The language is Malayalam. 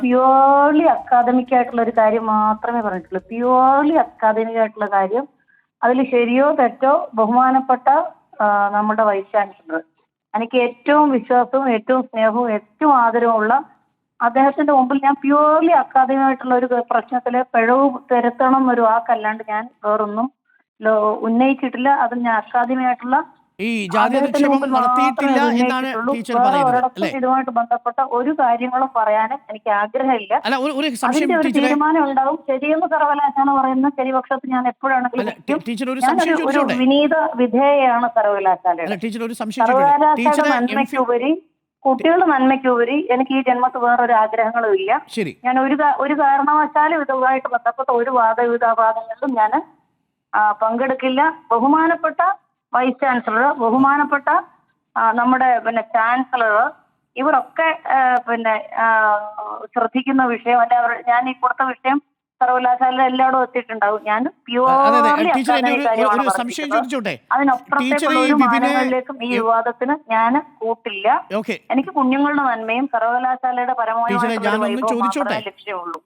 പ്യുവർലി അക്കാദമിക് ആയിട്ടുള്ള ഒരു കാര്യം മാത്രമേ പറഞ്ഞിട്ടുള്ളൂ. പ്യുവർലി അക്കാദമിക് ആയിട്ടുള്ള കാര്യം അതിൽ ശരിയോ തെറ്റോ ബഹുമാനപ്പെട്ട നമ്മുടെ വൈസ് ചാൻസലർ എനിക്ക് ഏറ്റവും വിശ്വാസവും ഏറ്റവും സ്നേഹവും ഏറ്റവും ആദരവുമുള്ള അദ്ദേഹത്തിന്റെ മുമ്പിൽ ഞാൻ പ്യുവർലി അക്കാദമിക് ആയിട്ടുള്ള ഒരു പ്രശ്നത്തിലെ പിഴവ് തിരുത്തണം എന്നൊരു വാക്കല്ലാണ്ട് ഞാൻ വേറൊന്നും ഉന്നയിച്ചിട്ടില്ല. അത് ഞാൻ അക്കാദമിക് ആയിട്ടുള്ള ഈ ജാതി അധിക്ഷേപം നടത്തിയിട്ടില്ല എന്നാണ് ടീച്ചർ പറയുന്നത് ഇതുമായിട്ട് ബന്ധപ്പെട്ട ഒരു കാര്യങ്ങളും പറയാനും എനിക്ക് ആഗ്രഹമില്ല. അല്ല ഒരു സംശയം തീരുമാനം ഉണ്ടാവും. ശരിയെന്ന് സർവകലാശാല പറയുന്ന ശരിപക്ഷത്ത് ഞാൻ എപ്പോഴാണെങ്കിലും ടീച്ചർ ഒരു സംശയം ഒരു വിനീത വിധേയയാണ് സർവകലാശാലയുടെ. അല്ല ടീച്ചർ ഒരു സംശയം ചോദിച്ചു സർവകലാശാല നന്മയ്ക്കുപരി കുട്ടികളുടെ നന്മയ്ക്കുപരി എനിക്ക് ഈ ജന്മത്ത് വേറൊരു ആഗ്രഹങ്ങളും ഇല്ല. ശരി. ഞാൻ ഒരു ഒരു കാരണവശാലും ഇതുമായിട്ട് ബന്ധപ്പെട്ട ഒരു വാദവിവാദങ്ങളിലും ഞാൻ പങ്കെടുക്കില്ല. ബഹുമാനപ്പെട്ട വൈസ് ചാൻസലർ ബഹുമാനപ്പെട്ട നമ്മുടെ പിന്നെ ചാൻസലർ ഇവരൊക്കെ പിന്നെ ശ്രദ്ധിക്കുന്ന വിഷയം അല്ല അവർ ഞാൻ ഈ കൊടുത്ത വിഷയം സർവകലാശാല എല്ലായിടും എത്തിയിട്ടുണ്ടാവും. ഞാൻ അതിനപ്പുറത്തേക്കും ഈ വിവാദത്തിന് ഞാൻ കൂട്ടില്ല. എനിക്ക് കുഞ്ഞുങ്ങളുടെ നന്മയും സർവകലാശാലയുടെ പരമോന്നത ചോദിച്ചോട്ടെ? ലക്ഷ്യമുള്ളൂ.